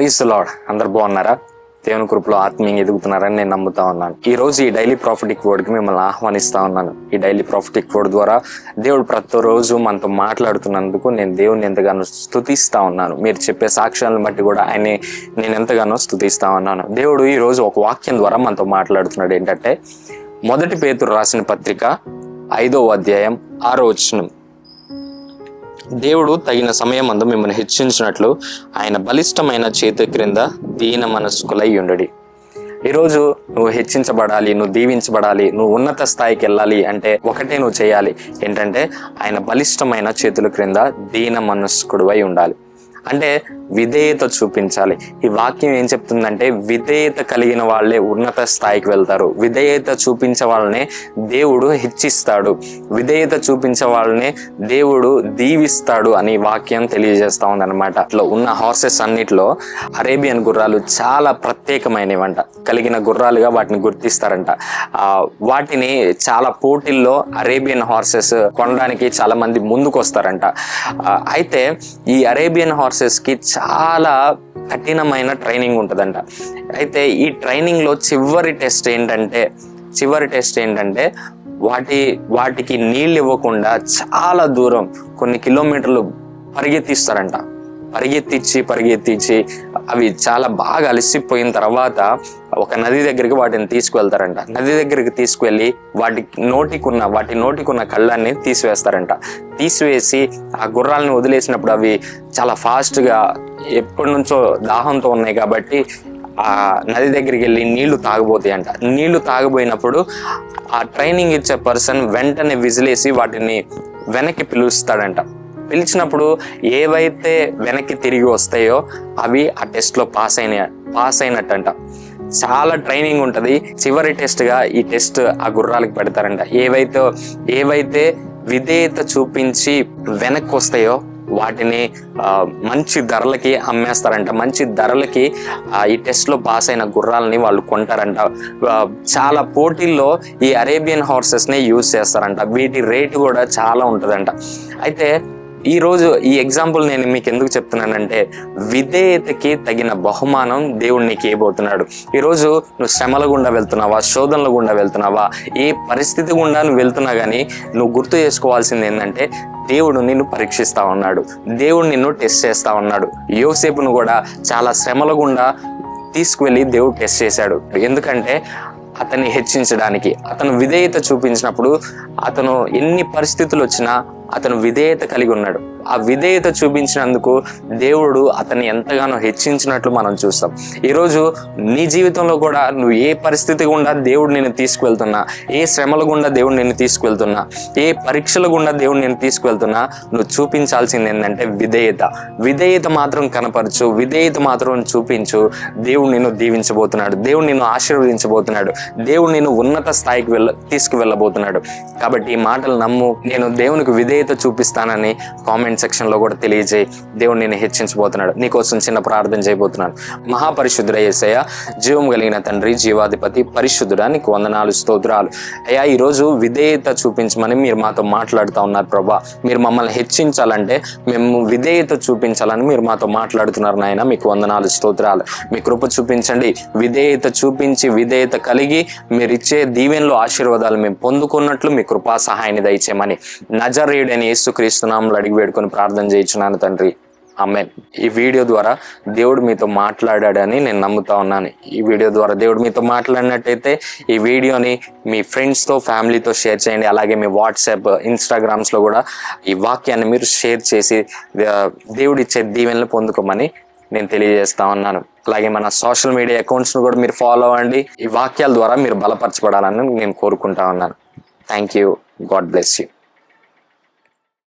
Praise lord అందరు బాగున్నారా? దేవుని కృపలో ఆత్మీయంగా ఎదుగుతున్నారని నేను నమ్ముతా ఉన్నాను. ఈ రోజు ఈ డైలీ ప్రాఫిటిక్ వర్డ్కి మిమ్మల్ని ఆహ్వానిస్తా ఉన్నాను. ఈ డైలీ ప్రాఫిటిక్ వర్డ్ ద్వారా దేవుడు ప్రతిరోజు మనతో మాట్లాడుతున్నందుకు నేను దేవుని ఎంతగానో స్థుతిస్తా ఉన్నాను. మీరు చెప్పే సాక్ష్యాలను బట్టి కూడా ఆయన నేను ఎంతగానో స్థుతిస్తా ఉన్నాను. దేవుడు ఈ రోజు ఒక వాక్యం ద్వారా మనతో మాట్లాడుతున్నాడు. ఏంటంటే మొదటి పేతురు రాసిన పత్రిక ఐదో అధ్యాయం ఆరో వచనం. దేవుడు తగిన సమయం అందు మిమ్మల్ని హెచ్చించినట్లు ఆయన బలిష్టమైన చేతి క్రింద దీన మనస్కులై ఉండడి. ఈరోజు నువ్వు హెచ్చించబడాలి నువ్వు దీవించబడాలి నువ్వు ఉన్నత స్థాయికి వెళ్ళాలి అంటే ఒకటే నువ్వు చేయాలి. ఏంటంటే ఆయన బలిష్టమైన చేతుల క్రింద దీన మనస్కుడువై ఉండాలి. అంటే విధేయత చూపించాలి. ఈ వాక్యం ఏం చెప్తుందంటే విధేయత కలిగిన వాళ్ళే ఉన్నత స్థాయికి వెళ్తారు. విధేయత చూపించే వాళ్ళనే దేవుడు హెచ్చిస్తాడు. విధేయత చూపించే వాళ్ళనే దేవుడు దీవిస్తాడు అని వాక్యం తెలియజేస్తా ఉందన్నమాట. అట్లా ఉన్న హార్సెస్ అన్నిట్లో అరేబియన్ గుర్రాలు చాలా ప్రత్యేకమైనవంట. కలిగిన గుర్రాలుగా వాటిని గుర్తిస్తారంట. ఆ, వాటిని చాలా పోటీల్లో అరేబియన్ హార్సెస్ కొనడానికి చాలా మంది ముందుకు వస్తారంట అయితే ఈ అరేబియన్ హార్సెస్ హార్సెస్కి చాలా కఠినమైన ట్రైనింగ్ ఉంటుందంట. అయితే ఈ ట్రైనింగ్లో చివరి టెస్ట్ ఏంటంటే చివరి టెస్ట్ ఏంటంటే వాటి వాటికి నీళ్ళు ఇవ్వకుండా చాలా దూరం కొన్ని కిలోమీటర్లు పరిగెత్తిస్తారంట. పరిగెత్తించి పరిగెత్తించి అవి చాలా బాగా అలసిపోయిన తర్వాత ఒక నది దగ్గరికి వాటిని తీసుకువెళ్తారంట. నది దగ్గరికి తీసుకువెళ్ళి వాటి నోటికున్న వాటి నోటికున్న కళ్ళాన్ని తీసివేస్తారంట. తీసివేసి ఆ గుర్రాలను వదిలేసినప్పుడు అవి చాలా ఫాస్ట్గా ఎప్పటి నుంచో దాహంతో ఉన్నాయి కాబట్టి ఆ నది దగ్గరికి వెళ్ళి నీళ్ళు తాగబోతాయి అంట. నీళ్ళు తాగబోయినప్పుడు ఆ ట్రైనింగ్ ఇచ్చే పర్సన్ వెంటనే విజిలేసి వాటిని వెనక్కి పిలుస్తాడంట. పిలిచినప్పుడు ఏవైతే వెనక్కి తిరిగి వస్తాయో అవి ఆ టెస్ట్లో పాస్ అయిన పాస్ అయినట్టంట. చాలా ట్రైనింగ్ ఉంటుంది. చివరి టెస్ట్గా ఈ టెస్ట్ ఆ గుర్రాలకు పెడతారంట. ఏవైతే ఏవైతే విధేయత చూపించి వెనక్కి వస్తాయో వాటిని మంచి ధరలకి అమ్మేస్తారంట. మంచి ధరలకి ఈ టెస్ట్లో పాస్ అయిన గుర్రాలని వాళ్ళు కొంటారంట. చాలా పోటీల్లో ఈ అరేబియన్ హార్సెస్ని యూజ్ చేస్తారంట. వీటి రేటు కూడా చాలా ఉంటుందంట. అయితే ఈరోజు ఈ ఎగ్జాంపుల్ నేను మీకు ఎందుకు చెప్తున్నానంటే విధేయతకి తగిన బహుమానం దేవుడు నీకు ఇవ్వబోతున్నాడు. ఈరోజు నువ్వు శ్రమల గుండా వెళ్తున్నావా? శోధనల గుండా వెళ్తున్నావా? ఏ పరిస్థితి గుండా నువ్వు వెళ్తున్నా కానీ నువ్వు గుర్తు చేసుకోవాల్సింది ఏంటంటే దేవుడు నిన్ను పరీక్షిస్తా ఉన్నాడు. దేవుడు నిన్ను టెస్ట్ చేస్తా ఉన్నాడు. యోసేపును కూడా చాలా శ్రమల గుండా తీసుకువెళ్ళి దేవుడు టెస్ట్ చేశాడు. ఎందుకంటే అతన్ని హెచ్చించడానికి అతను విధేయత చూపించినప్పుడు అతను ఎన్ని పరిస్థితులు వచ్చినా అతను విధేయత కలిగి ఉన్నాడు. ఆ విధేయత చూపించినందుకు దేవుడు అతన్ని ఎంతగానో హెచ్చించినట్లు మనం చూస్తాం. ఈరోజు నీ జీవితంలో కూడా నువ్వు ఏ పరిస్థితి గుండా దేవుడు నేను తీసుకువెళ్తున్నా ఏ శ్రమల గుండా దేవుడు నేను తీసుకువెళ్తున్నా ఏ పరీక్షల గుండా దేవుడు నేను తీసుకువెళ్తున్నా నువ్వు చూపించాల్సింది ఏంటంటే విధేయత. విధేయత మాత్రం కనపరచు విధేయత మాత్రం చూపించు. దేవుడు నేను దీవించబోతున్నాడు దేవుడు నేను ఆశీర్వదించబోతున్నాడు దేవుడు నేను ఉన్నత స్థాయికి వెళ్ళ తీసుకువెళ్ళబోతున్నాడు. కాబట్టి ఈ మాటలు నమ్ము నేను దేవునికి విధేయత చూపిస్తానని కామెంట్ సెక్షన్లో కూడా తెలియజేయి దేవుడు నేను హెచ్చించబోతున్నాడు నీకోసం చిన్న ప్రార్థన చేయబోతున్నాను. మహాపరిశుద్ధుడ యేసయ్య జీవం కలిగిన తండ్రి జీవాధిపతి పరిశుద్ధుడా నీకు వందనాలు స్తోత్రాలు. అయ్యా ఈరోజు విధేయత చూపించమని మీరు మాతో మాట్లాడుతూ ఉన్నారు ప్రభా. మీరు మమ్మల్ని హెచ్చించాలంటే మేము విధేయత చూపించాలని మీరు మాతో మాట్లాడుతున్నారు నాయన. మీకు వందనాలు స్తోత్రాలు. మీ కృప చూపించండి. విధేయత చూపించి విధేయత కలిగి మీరు ఇచ్చే దీవెనలో ఆశీర్వాదాలు మేము పొందుకున్నట్లు మీ కృపా సహాయాన్ని దయచేయమని నజరేయుడని యేసుక్రీస్తునామంలో అడిగి వేడుకొని ప్రార్థన చేయించున్నాను తండ్రి. అమ్మే ఈ వీడియో ద్వారా దేవుడు మీతో మాట్లాడాడని నేను నమ్ముతా ఉన్నాను. ఈ వీడియో ద్వారా దేవుడు మీతో మాట్లాడినట్టయితే ఈ వీడియోని మీ ఫ్రెండ్స్తో ఫ్యామిలీతో షేర్ చేయండి. అలాగే మీ వాట్సాప్ ఇన్స్టాగ్రామ్స్లో కూడా ఈ వాక్యాన్ని మీరు షేర్ చేసి దేవుడు ఇచ్చే దీవెనలు పొందుకోమని నేను తెలియజేస్తా ఉన్నాను. అలాగే మన సోషల్ మీడియా అకౌంట్స్ను కూడా మీరు ఫాలో అవ్వండి. ఈ వాక్యాల ద్వారా మీరు బలపరచబడాలని నేను కోరుకుంటా ఉన్నాను. Thank you God bless you